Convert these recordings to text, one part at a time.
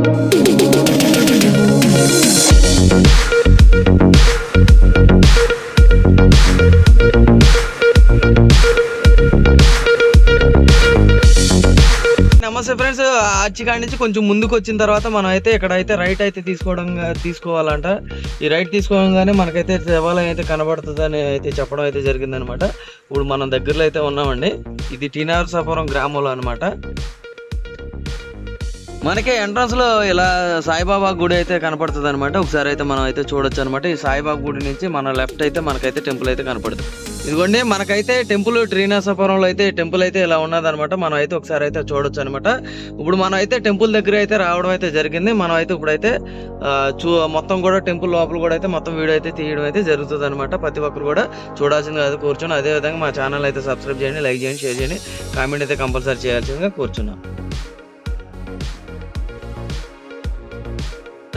నమస్తే ఫ్రెండ్స్. కాడి నుంచి కొంచెం ముందుకు వచ్చిన తర్వాత మనం అయితే ఇక్కడ అయితే రైట్ అయితే తీసుకోవడం తీసుకోవాలంట. ఈ రైట్ తీసుకోగానే మనకైతే దేవాలయం అయితే కనబడుతుందని అయితే చెప్పడం అయితే జరిగిందనమాట. ఇప్పుడు మనం దగ్గరలో అయితే ఉన్నామండి. ఇది టీనారసాపురం గ్రామంలో అనమాట. మనకి ఎంట్రన్స్లో ఇలా సాయిబాబా గుడి అయితే కనపడుతుంది అనమాట ఒకసారి అయితే మనం అయితే చూడొచ్చు అనమాట ఈ సాయిబాబా గుడి నుంచి మన లెఫ్ట్ అయితే మనకైతే టెంపుల్ అయితే కనపడుతుంది. ఇదిగోండి మనకైతే టెంపుల్ శ్రీనివాసపురంలో అయితే టెంపుల్ అయితే ఇలా ఉన్నదన్నమాట. మనం అయితే ఒకసారి అయితే చూడొచ్చు అనమాట ఇప్పుడు మనం అయితే టెంపుల్ దగ్గర అయితే రావడం అయితే జరిగింది. మనం అయితే ఇప్పుడైతే చూ మొత్తం కూడా టెంపుల్ లోపల కూడా అయితే మొత్తం వీడియో అయితే తీయడం అయితే జరుగుతుంది అనమాట ప్రతి ఒక్కరు కూడా చూడాల్సిందిగా అయితే కూర్చొని అదే విధంగా మా ఛానల్ అయితే సబ్స్క్రైబ్ చేయండి లైక్ చేయండి షేర్ చేయండి. కామెంట్ అయితే కంపల్సరీ చేయాల్సిందిగా కూర్చున్నాం.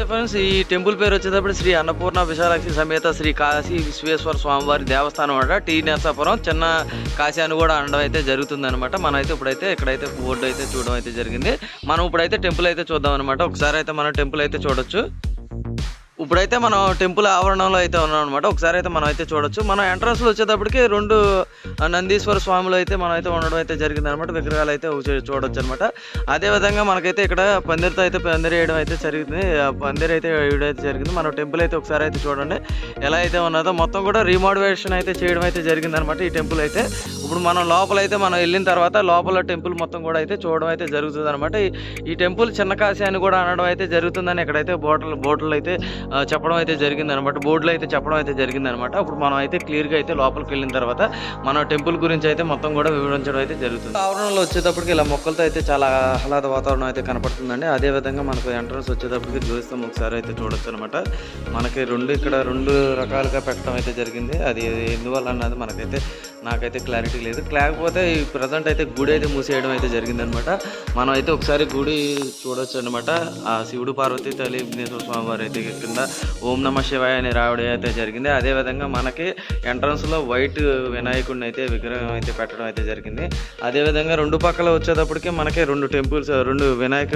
ఫ్రెండ్స్ ఈ టెంపుల్ పేరు వచ్చేటప్పుడు శ్రీ అన్నపూర్ణ విశాలాక్షి సమేత శ్రీ కాశీ విశ్వేశ్వర స్వామివారి దేవస్థానం అంట టీ నరసాపురం. చిన్న కాశీ అని కూడా అనడం అయితే జరుగుతుంది అనమాట మనం అయితే ఇప్పుడైతే ఇక్కడైతే బోర్డు అయితే చూడడం అయితే జరిగింది. మనం ఇప్పుడైతే టెంపుల్ అయితే చూద్దాం అనమాట. ఒకసారి అయితే మనం టెంపుల్ అయితే చూడొచ్చు. ఇప్పుడైతే మనం టెంపుల్ ఆవరణంలో అయితే ఉన్నాం అనమాట ఒకసారి అయితే మనం అయితే చూడొచ్చు. మనం ఎంట్రన్స్లో వచ్చేటప్పటికి రెండు నందీశ్వర స్వాములు అయితే మనం అయితే ఉండడం అయితే జరిగింది అనమాట విగ్రహాలు అయితే చూడొచ్చు అనమాట అదే విధంగా మనకైతే ఇక్కడ పందిరితో అయితే పందిరి వేయడం అయితే జరిగింది. ఆ పందిరి అయితే వేయడం అయితే జరిగింది. మనం టెంపుల్ అయితే ఒకసారి అయితే చూడండి. ఎలా అయితే ఉన్నదో మొత్తం కూడా రీమోడివేషన్ అయితే చేయడం అయితే జరిగింది అనమాట ఈ టెంపుల్ అయితే. ఇప్పుడు మనం లోపల అయితే మనం వెళ్ళిన తర్వాత లోపల టెంపుల్ మొత్తం కూడా అయితే చూడడం అయితే జరుగుతుంది అనమాట ఈ టెంపుల్ చిన్న కాశీ అని కూడా అనడం అయితే జరుగుతుందని ఇక్కడైతే బోటలు బోటలు అయితే చెప్పడం అయితే జరిగింది అనమాట బోర్డులో అయితే చెప్పడం అయితే జరిగింది అనమాట ఇప్పుడు మనం అయితే క్లియర్గా అయితే లోపలికి వెళ్ళిన తర్వాత మన టెంపుల్ గురించి అయితే మొత్తం కూడా వివరించడం అయితే జరుగుతుంది. ఆవరణలో వచ్చేటప్పటికి ఇలా మొక్కలతో అయితే చాలా ఆహ్లాద వాతావరణం అయితే కనపడుతుందండి. అదే విధంగా మనకు ఎంట్రన్స్ వచ్చేటప్పటికి జ్యోతిస్తాం ఒకసారి అయితే చూడొచ్చు అనమాట మనకి రెండు ఇక్కడ రెండు రకాలుగా పెట్టడం అయితే జరిగింది. అది ఎందువల్ల అన్నది మనకైతే నాకైతే క్లారిటీ లేదు. లేకపోతే ఈ ప్రజెంట్ అయితే గుడి అయితే మూసేయడం అయితే జరిగిందనమాట. మనం అయితే ఒకసారి గుడి చూడొచ్చు అనమాట ఆ శివుడు పార్వతి తల్లి విఘ్నేశ్వర స్వామి వారి అయితే కింద ఓం నమ శివాయ అని రావడం అయితే జరిగింది. అదే విధంగా మనకి ఎంట్రన్స్లో వైట్ వినాయకుడిని అయితే విగ్రహం అయితే పెట్టడం అయితే జరిగింది. అదే విధంగా రెండు పక్కల వచ్చేటప్పటికి మనకి రెండు టెంపుల్స్ రెండు వినాయక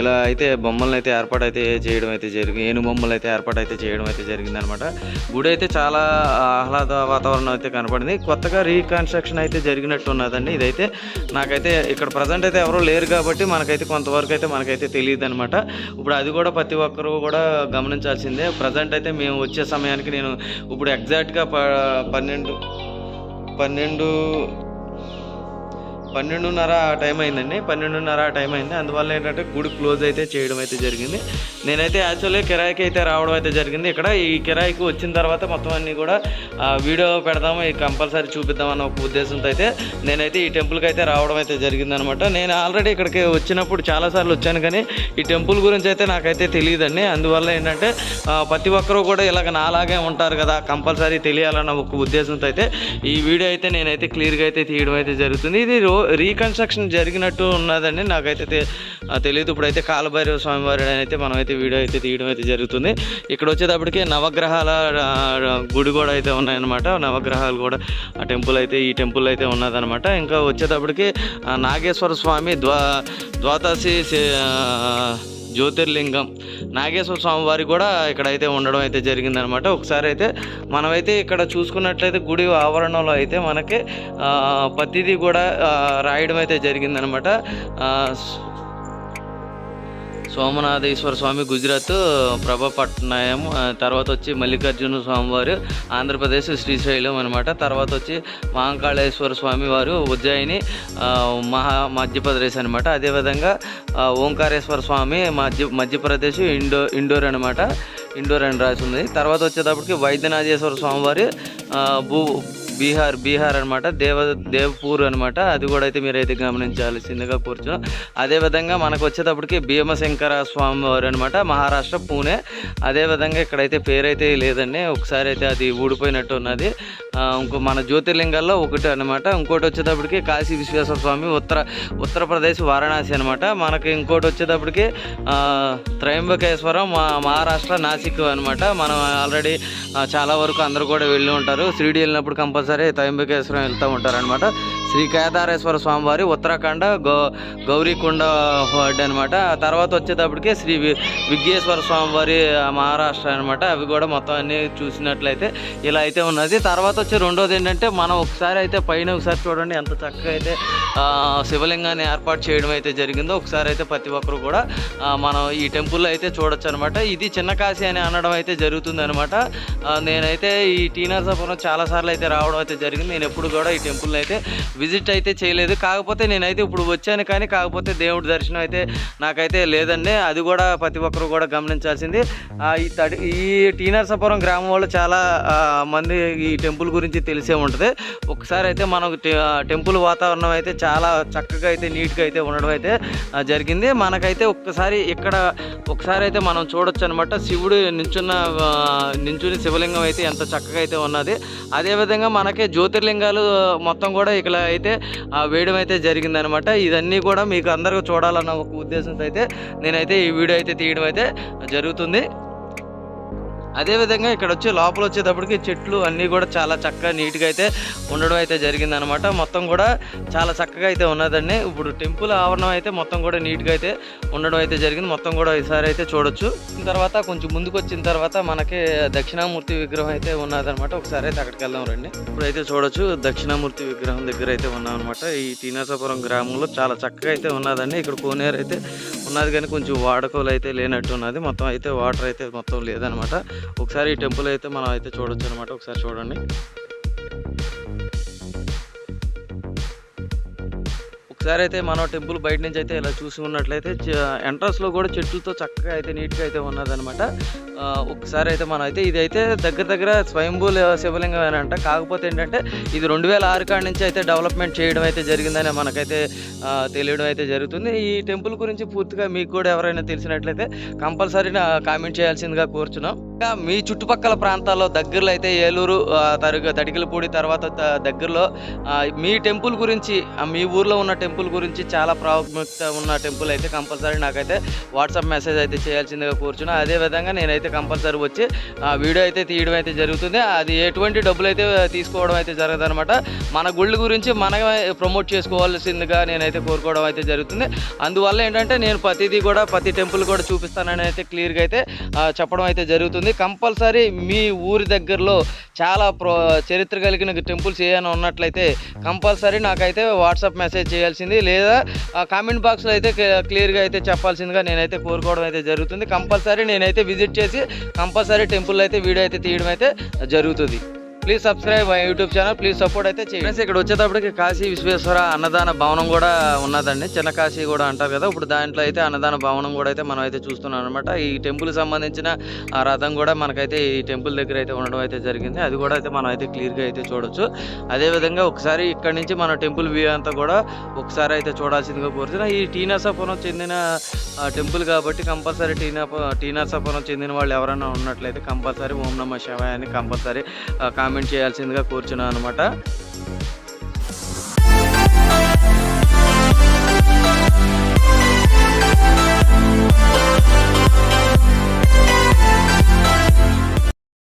ఇలా అయితే బొమ్మలను అయితే ఏర్పాటు అయితే చేయడం అయితే జరిగింది ఏను బొమ్మలు అయితే ఏర్పాటు అయితే చేయడం అయితే జరిగింది అనమాట గుడి అయితే చాలా ఆహ్లాద వాతావరణం అయితే కనపడింది. కొత్తగా రీకన్స్ట్రక్షన్ అయితే జరిగినట్టు ఉన్నదండి ఇదైతే నాకైతే ఇక్కడ ప్రజెంట్ అయితే ఎవరో లేరు కాబట్టి మనకైతే కొంతవరకు అయితే మనకైతే తెలియదు అనమాట ఇప్పుడు అది కూడా ప్రతి ఒక్కరు కూడా గమనించాల్సిందే. ప్రజెంట్ అయితే మేము వచ్చే సమయానికి నేను ఇప్పుడు ఎగ్జాక్ట్గా ప పన్నెండు పన్నెండు పన్నెండున్నర ఆ టైం అయిందండి. పన్నెండున్నర ఆ టైం అయింది. అందువల్ల ఏంటంటే గుడి క్లోజ్ అయితే చేయడం అయితే జరిగింది. నేనైతే యాక్చువల్లీ కిరాయికి అయితే రావడం అయితే జరిగింది. ఇక్కడ ఈ కిరాయికి వచ్చిన తర్వాత మొత్తం అన్ని కూడా వీడియో పెడదాము ఈ కంపల్సరీ చూపిద్దాం అన్న ఒక ఉద్దేశంతో అయితే నేనైతే ఈ టెంపుల్కి అయితే రావడం అయితే జరిగిందనమాట. నేను ఆల్రెడీ ఇక్కడికి వచ్చినప్పుడు చాలాసార్లు వచ్చాను కానీ ఈ టెంపుల్ గురించి అయితే నాకైతే తెలియదండి. అందువల్ల ఏంటంటే ప్రతి ఒక్కరూ కూడా ఇలాగ నాలాగే ఉంటారు కదా కంపల్సరీ తెలియాలన్న ఒక ఉద్దేశంతో అయితే ఈ వీడియో అయితే నేనైతే క్లియర్గా అయితే తీయడం అయితే జరుగుతుంది. ఇది రో రీకన్స్ట్రక్షన్ జరిగినట్టు ఉన్నదండి. నాకైతే తెలియదు ఇప్పుడైతే కాలభైరవ స్వామివారి అయితే మనం అయితే వీడియో అయితే తీయడం అయితే జరుగుతుంది. ఇక్కడ వచ్చేటప్పటికి నవగ్రహాల గుడి కూడా అయితే ఉన్నాయన్నమాట. నవగ్రహాలు కూడా ఆ టెంపుల్ అయితే ఈ టెంపుల్ అయితే ఉన్నదనమాట ఇంకా వచ్చేటప్పటికి నాగేశ్వర స్వామి ద్వా ద్వాదశి జ్యోతిర్లింగం. నాగేశ్వర స్వామి వారి కూడా ఇక్కడైతే ఉండడం అయితే జరిగిందనమాట ఒకసారి అయితే మనమైతే ఇక్కడ చూసుకున్నట్లయితే గుడి ఆవరణలో అయితే మనకి ప్రతిదీ కూడా రాయడం అయితే జరిగిందనమాట సోమనాథేశ్వర స్వామి గుజరాత్ ప్రభపట్నాయం తర్వాత వచ్చి మల్లికార్జున స్వామివారు ఆంధ్రప్రదేశ్ శ్రీశైలం అనమాట. తర్వాత వచ్చి మహాకాళేశ్వర స్వామి వారు ఉజ్జయిని మహా మధ్యప్రదేశ్ అనమాట. అదేవిధంగా ఓంకారేశ్వర స్వామి మధ్య మధ్యప్రదేశ్ ఇండో ఇండోర్ అనమాట. ఇండోర్ అని రాసి ఉంది. తర్వాత వచ్చేటప్పటికి వైద్యనాథేశ్వర స్వామివారి భూ బీహార్ బీహార్ అనమాట దేవ దేవ్పూర్ అనమాట అది కూడా అయితే మీరైతే గమనించాల్సిందిగా కూర్చో. అదేవిధంగా మనకు వచ్చేటప్పటికి భీమశంకర స్వామి వారు అనమాట మహారాష్ట్ర పూణే. అదేవిధంగా ఇక్కడైతే పేరైతే లేదండి. ఒకసారి అయితే అది ఊడిపోయినట్టు ఉన్నది. ఇంకో మన జ్యోతిర్లింగాల్లో ఒకటి అనమాట ఇంకోటి వచ్చేటప్పటికి కాశీ విశ్వేశ్వర స్వామి ఉత్తర ఉత్తరప్రదేశ్ వారణాసి అనమాట మనకి ఇంకోటి వచ్చేటప్పటికి త్రయంబకేశ్వరం మా మహారాష్ట్ర నాసిక్ అనమాట మనం ఆల్రెడీ చాలా వరకు అందరూ కూడా వెళ్ళి ఉంటారు. షిరిడి వెళ్ళినప్పుడు కంపల్సరీ త్రయంబకేశ్వరం వెళ్తూ ఉంటారు అనమాట శ్రీ కేదారేశ్వర స్వామివారి ఉత్తరాఖండ గౌ గౌరీకొండ హోడ్ అనమాట తర్వాత వచ్చేటప్పటికి శ్రీ విఘ్నేశ్వర స్వామివారి ఆ, మహారాష్ట్ర అనమాట అవి కూడా మొత్తం అన్ని చూసినట్లయితే ఇలా అయితే ఉన్నది. తర్వాత వచ్చి రెండోది ఏంటంటే మనం ఒకసారి అయితే పైన ఒకసారి చూడండి ఎంత చక్కగా అయితే శివలింగాన్ని ఏర్పాటు చేయడం అయితే జరిగిందో ఒకసారి అయితే ప్రతి ఒక్కరు కూడా మనం ఈ టెంపుల్లో అయితే చూడొచ్చు అనమాట ఇది చిన్న కాశీ అని అనడం అయితే జరుగుతుంది అనమాట నేనైతే ఈ టీ నరసాపురం చాలాసార్లు అయితే రావడం అయితే జరిగింది. నేను ఎప్పుడు కూడా ఈ టెంపుల్ అయితే విజిట్ అయితే చేయలేదు. కాకపోతే నేనైతే ఇప్పుడు వచ్చాను కానీ కాకపోతే దేవుడి దర్శనం అయితే నాకైతే లేదండి. అది కూడా ప్రతి ఒక్కరు కూడా గమనించాల్సింది. ఈ తడి ఈ టీనర్సపురం గ్రామం వాళ్ళు చాలా మంది ఈ టెంపుల్ గురించి తెలిసే ఉంటుంది. ఒకసారి అయితే మనకు టెంపుల్ వాతావరణం అయితే చాలా చక్కగా అయితే నీట్గా అయితే ఉండడం అయితే జరిగింది. మనకైతే ఒక్కసారి ఇక్కడ ఒకసారి అయితే మనం చూడొచ్చు అనమాట శివుడు నించున్న నించుని శివలింగం అయితే ఎంత చక్కగా అయితే ఉన్నది. అదేవిధంగా మనకి జ్యోతిర్లింగాలు మొత్తం కూడా ఇక్కడ అయితే ఆ, వేయడం అయితే జరిగింది అనమాట ఇదన్నీ కూడా మీకు అందరికీ చూడాలన్న ఒక ఉద్దేశంతో అయితే నేనైతే ఈ వీడియో అయితే తీయడం అయితే జరుగుతుంది. అదేవిధంగా ఇక్కడ వచ్చి లోపల వచ్చేటప్పటికి చెట్లు అన్నీ కూడా చాలా చక్కగా నీట్గా అయితే ఉండడం అయితే జరిగిందనమాట మొత్తం కూడా చాలా చక్కగా అయితే ఉన్నదండి. ఇప్పుడు టెంపుల్ ఆవరణం అయితే మొత్తం కూడా నీట్గా అయితే ఉండడం అయితే జరిగింది. మొత్తం కూడా ఈసారి అయితే చూడొచ్చు. తర్వాత కొంచెం ముందుకు వచ్చిన తర్వాత మనకి దక్షిణామూర్తి విగ్రహం అయితే ఉన్నదనమాట ఒకసారి అయితే అక్కడికి వెళ్దాం రండి. ఇప్పుడైతే చూడొచ్చు దక్షిణామూర్తి విగ్రహం దగ్గర అయితే ఉన్నాం అనమాట ఈ టీనాసాపురం గ్రామంలో చాలా చక్కగా అయితే ఉన్నదండి. ఇక్కడ కోనేరు అయితే ఉన్నది కానీ కొంచెం వాడుకోలు అయితే లేనట్టు ఉన్నది. మొత్తం అయితే వాటర్ అయితే మొత్తం లేదనమాట ఒకసారి ఈ టెంపుల్ అయితే మనం అయితే చూడొచ్చు అనమాట ఒకసారి చూడండి. ఒకసారి అయితే మనం టెంపుల్ బయట నుంచి అయితే ఇలా చూసుకున్నట్లయితే ఎంట్రన్స్లో కూడా చెట్లతో చక్కగా అయితే నీట్గా అయితే ఉన్నదనమాట ఒకసారి అయితే మనం అయితే ఇది అయితే దగ్గర దగ్గర స్వయంభూ శివలింగం అని అంట. కాకపోతే ఏంటంటే ఇది రెండు వేల ఆరు కాడి నుంచి అయితే డెవలప్మెంట్ చేయడం అయితే జరిగిందని మనకైతే తెలియడం అయితే జరుగుతుంది. ఈ టెంపుల్ గురించి పూర్తిగా మీకు కూడా ఎవరైనా తెలిసినట్లయితే కంపల్సరీ కామెంట్ చేయాల్సిందిగా కోరుచున్నాం. ఇంకా మీ చుట్టుపక్కల ప్రాంతాల్లో దగ్గరలో అయితే ఏలూరు తరుగు తడికిలపూడి తర్వాత దగ్గరలో మీ టెంపుల్ గురించి మీ ఊర్లో ఉన్న టెంపుల్ టెంపుల్ గురించి చాలా ప్రాముఖ్యత ఉన్న టెంపుల్ అయితే కంపల్సరీ నాకైతే వాట్సాప్ మెసేజ్ అయితే చేయాల్సిందిగా కూర్చున్నా. అదే విధంగా నేనైతే కంపల్సరీ వచ్చి వీడియో అయితే తీయడం అయితే జరుగుతుంది. అది ఎటువంటి డబ్బులు అయితే తీసుకోవడం అయితే జరగదు అనమాట మన గుళ్ళు గురించి మనమే ప్రమోట్ చేసుకోవాల్సిందిగా నేనైతే కోరుకోవడం అయితే జరుగుతుంది. అందువల్ల ఏంటంటే నేను ప్రతిదీ కూడా ప్రతి టెంపుల్ కూడా చూపిస్తానని అయితే క్లియర్గా అయితే చెప్పడం అయితే జరుగుతుంది. కంపల్సరీ మీ ఊరి దగ్గరలో చాలా ప్రో చరిత్ర కలిగిన టెంపుల్స్ ఏమైనా ఉన్నట్లయితే కంపల్సరీ నాకైతే వాట్సాప్ మెసేజ్ చేయాల్సింది లేదా కామెంట్ బాక్స్లో అయితే క్లియర్గా అయితే చెప్పాల్సిందిగా నేనైతే కోరుకోవడం అయితే జరుగుతుంది. కంపల్సరీ నేనైతే విజిట్ చేసి కంపల్సరీ టెంపుల్ అయితే వీడియో అయితే తీయడం అయితే జరుగుతుంది. Please subscribe my YouTube channel please support అయితే చేయండి. ఇక్కడ వచ్చేటప్పటికి కాశీ విశ్వేశ్వర అన్నదాన భవనం కూడా ఉన్నదండి. చిన్న కాశీ కూడా అంటారు కదా. ఇప్పుడు దాంట్లో అయితే అన్నదాన భవనం కూడా అయితే మనం అయితే చూస్తున్నాం అనమాట ఈ టెంపుల్ సంబంధించిన ఆ రథం కూడా మనకైతే ఈ టెంపుల్ దగ్గర అయితే ఉండడం అయితే జరిగింది. అది కూడా అయితే మనం అయితే క్లియర్గా అయితే చూడొచ్చు. అదేవిధంగా ఒకసారి ఇక్కడ నుంచి మన టెంపుల్ వ్యూ అంతా కూడా ఒకసారి అయితే చూడాల్సిందిగా కోరుతున్నా ఈ టీనాసాపురం చెందిన టెంపుల్ కాబట్టి కంపల్సరీ టీనా టీనాసాపురం చెందిన వాళ్ళు ఎవరైనా ఉన్నట్లయితే కంపల్సరీ ఓం నమ శివాయ అని కంపల్సరీ కామెంట్ చేయాల్సిందిగా కోరుచున్నాను అనమాట